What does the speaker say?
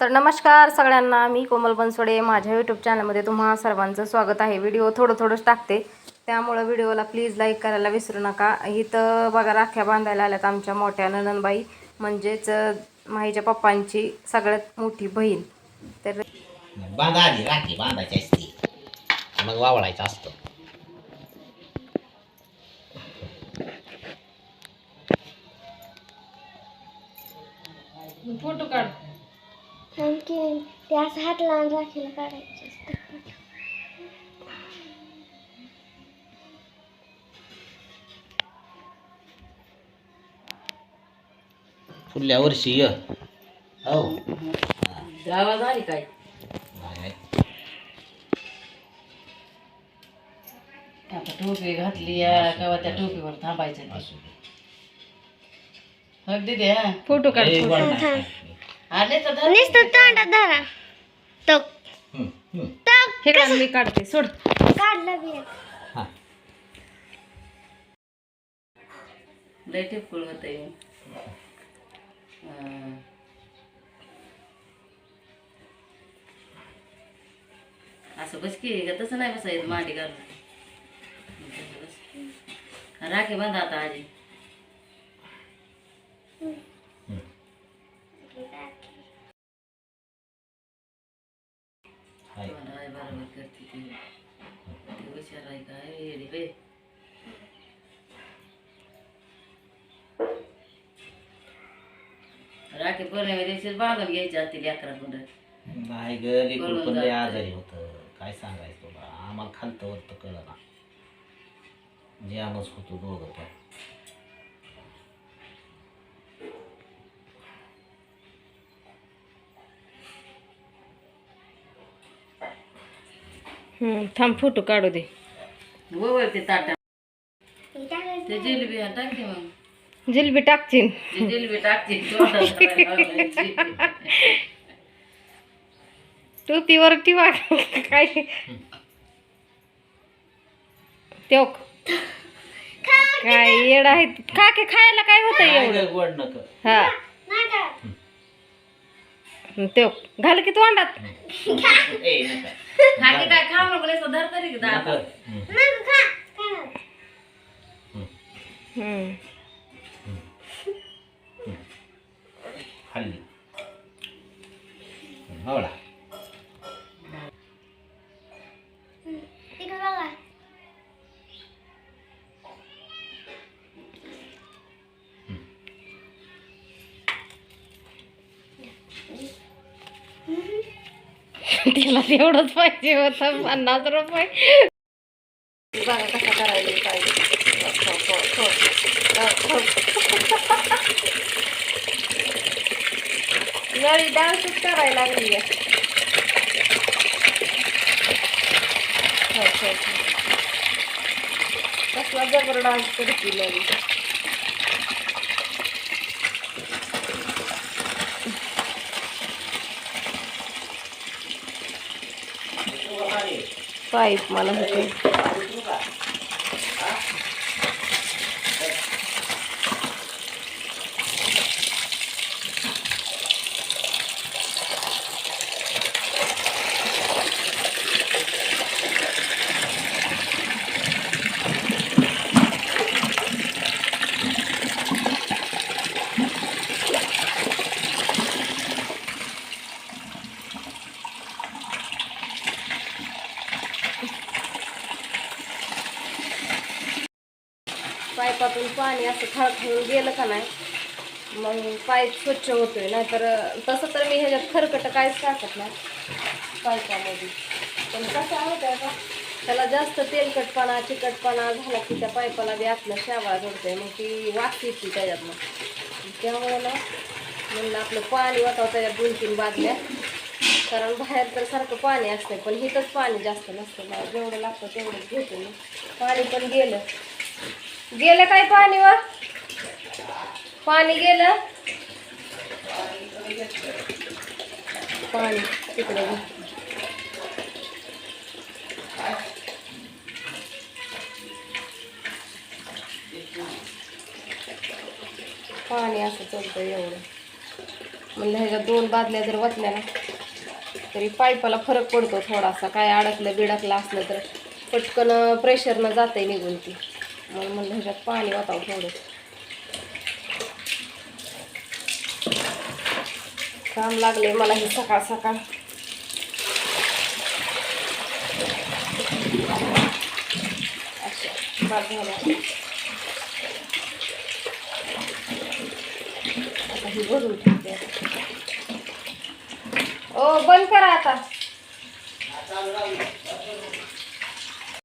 तर नमस्कार सगळ्यांना मी कोमल बनसोडे. माझ्या यूट्यूब चॅनलमध्ये तुम्हा सर्वांचं स्वागत आहे. व्हिडिओ थोडं थोडंच टाकते. त्यामुळं व्हिडिओला प्लीज लाईक करायला विसरू नका. इथं बघा राख्या बांधायला आल्यात आमच्या मोठ्या नननबाई म्हणजेच माहीच्या पप्पांची सगळ्यात मोठी बहीण. तर बांधा आधी राखी बांधायची असते. मग वावळायचं असतं. फोटो काढ. आणखी ते असं हात लावून राखीला काढायचे असते पुढल्या वर्षी ये. हो. गावा झाली काय. आता टोपी घातली या किंवा त्या टोपीवर थांबायचं. असू दे. अगदी दे हा. फोटो काढ नुसतं तोंडात धरा. हे काढ मी काढते सोड काढलं बी. हा. लय टिपकुळ. असं बस की का तसं नाही बसायचं मांडी घालून बस. राखी बांधा आता आजी करते ती आहे काय रे राखी पौर्णिमे दिवशी बांधून घ्यायची असते लेकरा कुंड नाही ग लेकरू पण लय. आजारी होतं. काय सांगायचं तुला? आम्हाला खालतं वरतं कळलं ना. जामच होतो दोघं पण. थांब फोटो काढू दे. ताटा. ते जिलेबी टाकते मग. जिलबी टाकशील ते जिलेबी टाकते तोंडात घालायची. टोपीवर ठेवा. काय त्यो काय येड आहे काके खायला काय होतं एवढं? ग, गोड नक. हा. का? त्यो घाल की तोंडात ए नका हा की काय खा मग बोलायचं धर तरी की दात. नका. हम्म. तिला तेवढंच पाहिजे होतं पन्नास रुपये. बघा कसं करायला पाहिजे. नळी डान्सच करायला लागली आहे. हो, हो, हो. कसला जबर डान्स करते नळी पाईप मला होते पाईपातून पाणी असं खळखळून गेलं का नाही मग पाईप स्वच्छ होतोय. नाहीतर तसं तर मी ह्याच्यात खरकट काहीच टाकत नाही. पाईपामध्ये पण कसं होतं का त्याला जास्त तेलकटपणा चिकटपणा झाला की त्या पाईपाला बी आपलं शावा जोडतोय. मग ती वास येते त्याच्यातनं. त्यामुळे ना म्हणलं आपलं पाणी वाटावं त्याच्यात दोन तीन बादल्या. कारण बाहेर तर सारखं पाणी असतं पण हिथंच पाणी जास्त नसतं. जेवढं लागतं तेवढंच घेतो मी. पाणी पण गेलं. गेलं काय पाणीवर? पाणी गेलं? पाणी तिकडे पाणी असं चालतं एवढं. म्हणलं ह्याच्या दोन बादल्या जर वचल्या ना तरी पाईपाला फरक पडतो थोडासा. काय अडकलं बिडकलं असलं तर पटकन प्रेशरनं जाते निघून ती. मग म्हणलं ह्याच्यात पाणी वाटावं थोडं काम लागले मला हे सकाळ सकाळ. अच्छा बाद आता भरून ओ बंद करा आता.